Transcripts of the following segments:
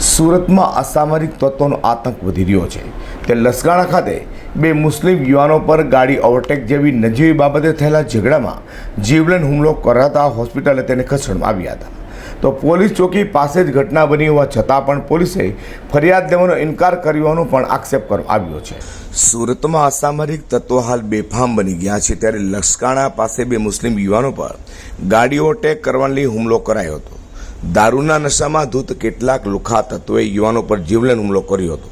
સુરતમાં અસામરિક તત્વોનો આતંક વધી રહ્યો છે. તે લસગાણા ખાતે બે મુસ્લિમ યુવાનો પર ગાડી ઓવરટેક જેવી નજીવી બાબતે થયેલા ઝઘડામાં જીવલેણ હુમલો કરાતા હોસ્પિટલે તેને ખસેડવામાં આવ્યા હતા. તો પોલીસ ચોકી પાસે જ ઘટના બની હોવા છતાં પણ પોલીસે ફરિયાદ લેવાનો ઇનકાર કર્યોનો પણ આક્ષેપ કરવામાં આવ્યો છે. સુરતમાં અસામરિક તત્વો હાલ બેફામ બની ગયા છે. ત્યારે લસકાણા પાસે બે મુસ્લિમ યુવાનો પર ગાડી ઓવરટેક કરવાની હુમલો કરાયો હતો. દારૂના નશામાં ધૂત કેટલાક લુખા તત્વોએ યુવાનો પર જીવલેણ હુમલો કર્યો હતો.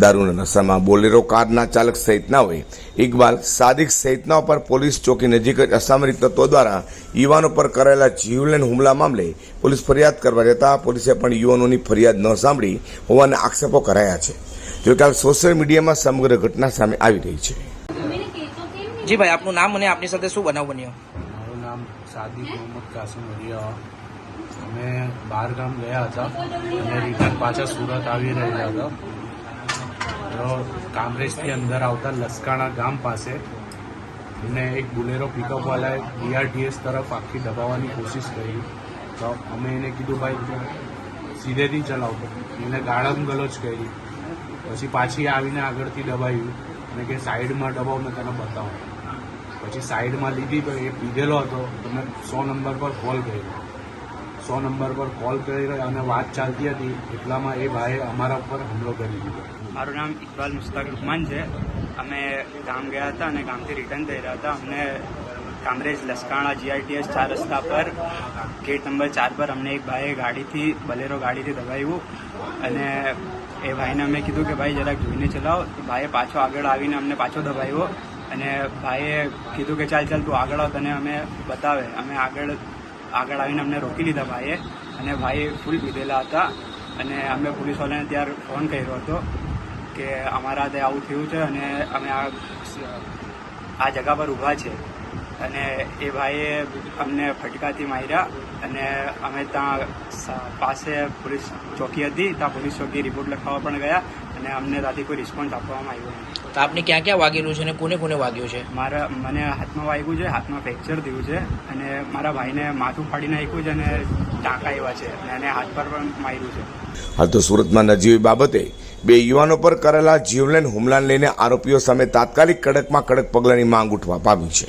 દારૂના નશામાં બોલેરો કારના ચાલક સહિતનાઓએ ઇકબાલ સાદિક સહિતનાઓ પર પોલીસ ચોકી નજીક જ અસામરિક તત્વો દ્વારા યુવાનો પર કરાયેલા જીવલેણ હુમલા મામલે પોલીસ ફરિયાદ કરવા જતાં પોલીસે પણ યુવાનોની ફરિયાદ ન સાંભળી હોવાના આક્ષેપો કરાયા છે. જોકે હાલ સોશિયલ મીડિયામાં સમગ્ર ઘટના સામે આવી રહી છે. જી ભાઈ આપનું નામ અને આપની સાથે શું બનાવ બન્યો? મારું નામ સાદિક મોહમ્મદ કાસિમ વરિયા અમે બહાર ગામ ગયા હતા. અને રિટર્ન પાછા સુરત આવી રહ્યા હતા. તો કામરેજથી અંદર આવતા લસકાણા ગામ પાસે અને એક બુલેરો પિકઅપવાલાએ બીઆરટીએસ તરફ આખી દબાવવાની કોશિશ કરી. તો અમે એને કીધું, ભાઈ, સીધેથી ચલાવતો. એને ગાળમ ગલોચ કરી. પછી પાછી આવીને આગળથી દબાવ્યું. અને કે, સાઈડમાં દબાવ, મેં તને બતાવું. પછી સાઈડમાં લીધી તો એ પીધેલો હતો. તો મેં સો નંબર પર કોલ કર્યો. સો નંબર પર કોલ કરી અને વાત ચાલતી હતી. એટલામાં એ ભાઈએ અમારા ઉપર હુમલો કરી દીધો. મારું નામ ઇકબાલ મુસ્તાક લુકમાન છે. અમે ગામ ગયા હતા અને ગામથી રિટર્ન થઈ રહ્યા હતા. અમને કામરેજ લસકાણા જીઆઈટીએસ ચાર રસ્તા પર ગેટ નંબર ચાર પર અમને એક ભાઈએ ગાડીથી, બલેરો ગાડીથી દબાવ્યું અને એ ભાઈને અમે કીધું કે ભાઈ જરાક જોઈને ચલાવો. તો ભાઈએ પાછો આગળ આવીને અમને પાછો દબાવ્યો અને ભાઈએ કીધું કે ચાલ ચાલ તું આગળ આવ, તને અમે બતાવે. અમે આગળ આગળ આવીને અમને રોકી લીધા ભાઈએ અને ભાઈ ફૂલ પીધેલા હતા. અને અમે પોલીસવાળાને ત્યારે ફોન કર્યો હતો કે અમારા ત્યાં આવું થયું છે અને અમે આ આ જગા પર ઊભા છે. અને એ ભાઈએ અમને ફટકાથી માર્યા અને અમે ત્યાં પાસે પોલીસ ચોકી હતી ત્યાં પોલીસ ચોકી રિપોર્ટ લખાવવા પણ ગયા અને અમને ત્યાંથી કોઈ રિસ્પોન્સ આપવામાં આવ્યો નહીં. તો આપને ક્યાં ક્યાં વાગેલું છે અને કોને કોને વાગ્યું છે? મારા મને હાથમાં વાગ્યું છે હાથમાં ફ્રેક્ચર થયું છે અને મારા ભાઈને માથું ફાડી નાખ્યું છે અને ટાંકા એવા છે અને એને હાથ પર પણ માર્યું છે. હાલ તો સુરતમાં નજીવી બાબતે બે યુવાનો પર કરેલા જીવલેણ હુમલાને લઈને આરોપીઓ સામે તાત્કાલિક કડકમાં કડક પગલાંની માંગ ઉઠવા પામી છે.